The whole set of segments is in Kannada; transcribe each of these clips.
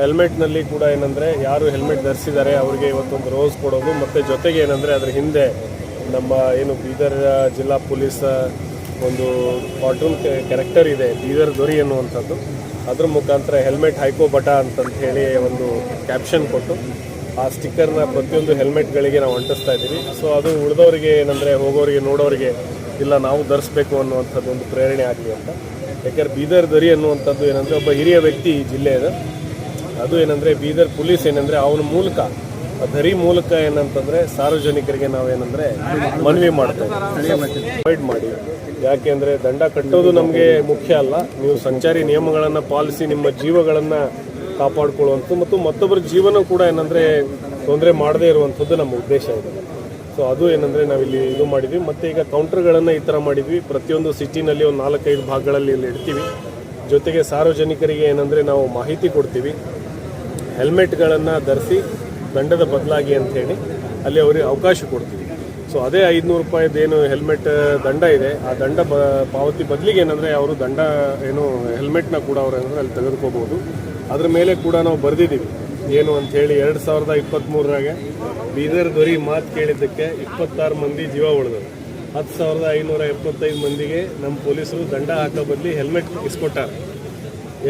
ಹೆಲ್ಮೆಟ್ನಲ್ಲಿ ಕೂಡ ಏನಂದರೆ ಯಾರು ಹೆಲ್ಮೆಟ್ ಧರಿಸಿದ್ದಾರೆ, ಅವರಿಗೆ ಇವತ್ತೊಂದು ರೋಸ್ ಕೊಡೋದು, ಮತ್ತು ಜೊತೆಗೆ ಏನಂದರೆ ಅದರ ಹಿಂದೆ ನಮ್ಮ ಏನು ಬೀದರ್ ಜಿಲ್ಲಾ ಪೊಲೀಸ್, ಒಂದು ಕಾರ್ಟೂನ್ ಕ್ಯಾರೆಕ್ಟರ್ ಇದೆ, ಬೀದರ್ ದೊರಿ ಅನ್ನುವಂಥದ್ದು ಅದ್ರ ಮುಖಾಂತರ ಹೆಲ್ಮೆಟ್ ಹೈಕೋ ಬಟ ಅಂತಂತ ಹೇಳಿ ಒಂದು ಕ್ಯಾಪ್ಷನ್ ಕೊಟ್ಟು ಆ ಸ್ಟಿಕ್ಕರ್ನ ಪ್ರತಿಯೊಂದು ಹೆಲ್ಮೆಟ್ಗಳಿಗೆ ನಾವು ಅಂಟಿಸ್ತಾ ಇದ್ದೀವಿ. ಸೊ ಅದು ಉಳಿದವರಿಗೆ ಏನಂದರೆ ಹೋಗೋರಿಗೆ, ನೋಡೋರಿಗೆ, ಇಲ್ಲ ನಾವು ಧರಿಸ್ಬೇಕು ಅನ್ನುವಂಥದ್ದು ಒಂದು ಪ್ರೇರಣೆ ಆಗಲಿ ಅಂತ. ಯಾಕಂದ್ರೆ ಬೀದರ್ ದರಿ ಅನ್ನುವಂಥದ್ದು ಏನಂದರೆ ಒಬ್ಬ ಹಿರಿಯ ವ್ಯಕ್ತಿ ಜಿಲ್ಲೆಯದು. ಅದು ಏನಂದರೆ ಬೀದರ್ ಪೊಲೀಸ್ ಏನಂದರೆ ಅವನ ಮೂಲಕ ಧರಿ ಮೂಲಕ ಏನಂತಂದರೆ ಸಾರ್ವಜನಿಕರಿಗೆ ನಾವೇನಂದರೆ ಮನವಿ ಮಾಡ್ತೇವೆ ಅವಾಯ್ಡ್ ಮಾಡಿ. ಯಾಕೆಂದರೆ ದಂಡ ಕಟ್ಟೋದು ನಮಗೆ ಮುಖ್ಯ ಅಲ್ಲ. ನೀವು ಸಂಚಾರಿ ನಿಯಮಗಳನ್ನು ಪಾಲಿಸಿ ನಿಮ್ಮ ಜೀವಗಳನ್ನು ಕಾಪಾಡಿಕೊಳ್ಳುವಂಥದ್ದು ಮತ್ತು ಮತ್ತೊಬ್ಬರ ಜೀವನ ಕೂಡ ಏನಂದರೆ ತೊಂದರೆ ಮಾಡದೇ ಇರುವಂಥದ್ದು ನಮ್ಮ ಉದ್ದೇಶ ಇದೆ. ಸೊ ಅದು ಏನಂದರೆ ನಾವಿಲ್ಲಿ ಇದು ಮಾಡಿದ್ವಿ. ಮತ್ತು ಈಗ ಕೌಂಟರ್ಗಳನ್ನು ಈ ಥರ ಮಾಡಿದ್ವಿ. ಪ್ರತಿಯೊಂದು ಸಿಟಿನಲ್ಲಿ ಒಂದು ನಾಲ್ಕೈದು ಭಾಗಗಳಲ್ಲಿ ಇಲ್ಲಿ ಇಡ್ತೀವಿ. ಜೊತೆಗೆ ಸಾರ್ವಜನಿಕರಿಗೆ ಏನಂದರೆ ನಾವು ಮಾಹಿತಿ ಕೊಡ್ತೀವಿ. ಹೆಲ್ಮೆಟ್ಗಳನ್ನು ಧರಿಸಿ ದಂಡದ ಬದಲಾಗಿ ಅಂಥೇಳಿ ಅಲ್ಲಿ ಅವರಿಗೆ ಅವಕಾಶ ಕೊಡ್ತೀವಿ. ಸೊ ಅದೇ ಐದುನೂರು ರೂಪಾಯಿದೇನು ಹೆಲ್ಮೆಟ್ ದಂಡ ಇದೆ. ಆ ದಂಡ ಬ, ಪಾವತಿ ಬದಲಿಗೆ ಏನಂದರೆ ಅವರು ದಂಡ ಏನು ಹೆಲ್ಮೆಟ್ನ ಕೂಡ ಅವರು ಏನಂದರೆ ಅಲ್ಲಿ ತೆಗೆದುಕೋಬೋದು ಅದ್ರ ಮೇಲೆ ಕೂಡ ನಾವು ಬರೆದಿದ್ದೀವಿ. ಏನು ಅಂಥೇಳಿ ಎರಡು ಸಾವಿರದ ಇಪ್ಪತ್ತ್ಮೂರರಾಗೆ ಬೀದರ್ ದೊರಿ ಮಾತು ಕೇಳಿದ್ದಕ್ಕೆ ಇಪ್ಪತ್ತಾರು ಮಂದಿ ಜೀವ ಉಳಿದರು ಹತ್ತು ಸಾವಿರದ ಐನೂರ ಎಪ್ಪತ್ತೈದು ಮಂದಿಗೆ ನಮ್ಮ ಪೊಲೀಸರು ದಂಡ ಹಾಕೋ ಬದಲಿ ಹೆಲ್ಮೆಟ್ ಇಸ್ಕೊಟ್ಟಾರೆ.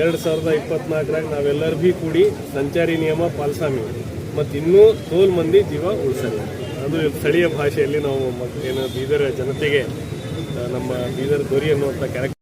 ಎರಡು ಸಾವಿರದ ಇಪ್ಪತ್ನಾಲ್ಕರಾಗ ನಾವೆಲ್ಲರೂ ಭೀ ಕೂಡಿ ಸಂಚಾರಿ ನಿಯಮ ಪಾಲ್ಸಾಮಿ. ಮತ್ತು ಇನ್ನೂ ತೋಲ್ ಮಂದಿ ಜೀವ ಉಳಿಸಲಿ. ಅದು ಸ್ಥಳೀಯ ಭಾಷೆಯಲ್ಲಿ ನಾವು ಏನು ಬೀದರ್ ಜನತೆಗೆ ನಮ್ಮ ಬೀದರ್ ದೊರಿ ಅನ್ನುವಂಥ ಕ್ಯಾರೆಕ್ಟರ್